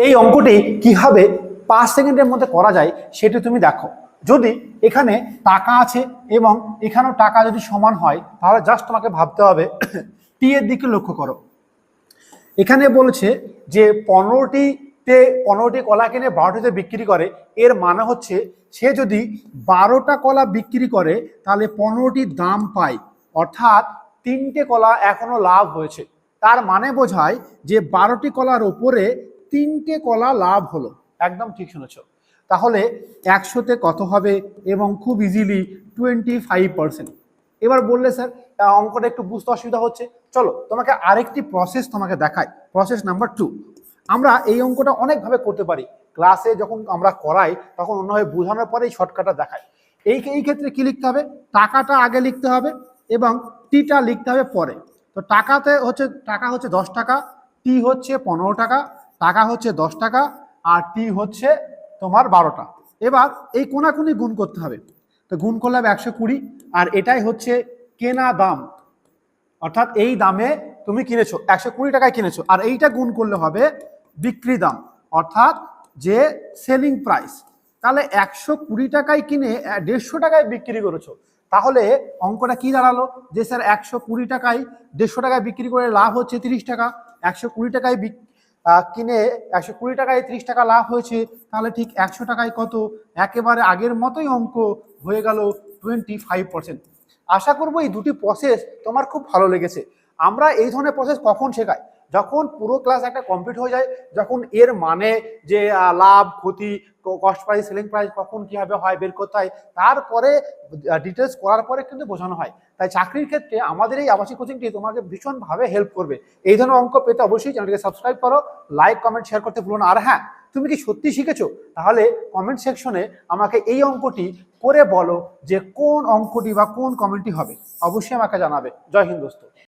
এই অঙ্কটি কীভাবে পাঁচ সেকেন্ডের মধ্যে করা যায় সেটি তুমি দেখো। যদি এখানে টাকা আছে এবং এখানেও টাকা যদি সমান হয়, তাহলে জাস্ট তোমাকে ভাবতে হবে টি এর দিকে লক্ষ্য করো। এখানে বলছে যে পনেরোটিতে, পনেরোটি কলা কিনে বারোটিতে বিক্রি করে, এর মানে হচ্ছে সে যদি বারোটা কলা বিক্রি করে, তাহলে পনেরোটি দাম পায়। অর্থাৎ তিনটে কলা এখনও লাভ হয়েছে। তার মানে বোঝায় যে বারোটি কলার ওপরে তিনটে কলা লাভ হলো। একদম ঠিক শুনেছ। তাহলে একশোতে কত হবে? এবং খুব ইজিলি টোয়েন্টি ফাইভ পার্সেন্ট এবার বললে স্যার অঙ্কটা একটু বুঝতে অসুবিধা হচ্ছে। চলো, তোমাকে আরেকটি প্রসেস তোমাকে দেখায় প্রসেস নাম্বার টু আমরা এই অঙ্কটা অনেকভাবে করতে পারি। ক্লাসে যখন আমরা করাই, তখন অন্যভাবে বোঝানোর পরে এই শর্টকাটটা দেখায় এই এই ক্ষেত্রে কি লিখতে হবে? টাকাটা আগে লিখতে হবে এবং টিটা লিখতে হবে পরে। তো টাকাতে হচ্ছে টাকা হচ্ছে দশ টাকা টি হচ্ছে পনেরো টাকা টাকা হচ্ছে দশ টাকা আর টি হচ্ছে তোমার বারোটা। এবার এই কোনাকুনি গুণ করতে হবে। তো গুণ করলে হবে একশো কুড়ি আর এটাই হচ্ছে কেনা দাম। অর্থাৎ এই দামে তুমি কিনেছো, একশো কুড়ি টাকায় কিনেছো। আর এইটা গুণ করলে হবে বিক্রি দাম। অর্থাৎ যে সেলিং প্রাইস তাহলে একশো কুড়ি টাকায় কিনে দেড়শো টাকায় বিক্রি করেছ। তাহলে অঙ্কটা কি দাঁড়াল? যে স্যার একশো কুড়ি টাকায় দেড়শো টাকায় বিক্রি করে লাভ হচ্ছে তিরিশ টাকা, একশো কুড়ি টাকায় কিনে একশো কুড়ি টাকায় ত্রিশ টাকা লাভ হয়েছে, তাহলে ঠিক একশো টাকায় কত? একেবারে আগের মতোই অঙ্ক হয়ে গেল টোয়েন্টি ফাইভ পার্সেন্ট আশা করব এই দুটি প্রসেস তোমার খুব ভালো লেগেছে। আমরা এই ধরনের প্রসেস কখন শেখাই? যখন পুরো ক্লাস একটা কমপ্লিট হয়ে যায়, যখন এর মানে যে লাভ, ক্ষতি কস্ট প্রাইস সেলিং প্রাইস কখন কীভাবে হয়, বের করতে হয়, তারপরে ডিটেলস করার পরে কিন্তু বোঝানো হয়। তাই চাকরির ক্ষেত্রে আমাদের এই আবাসিক কোচিংটি তোমাকে ভীষণভাবে হেল্প করবে। এই ধরনের অঙ্ক পেতে অবশ্যই চ্যানেলটিকে সাবস্ক্রাইব করো লাইক কমেন্ট শেয়ার করতে ভুলো না। আর হ্যাঁ তুমি কি সত্যি শিখেছো? তাহলে কমেন্ট সেকশনে আমাকে এই অঙ্কটি করে বলো যে কোন অঙ্কটি বা কোন কমেন্টটি হবে। অবশ্যই আমাকে জানাবে। জয় হিন্দ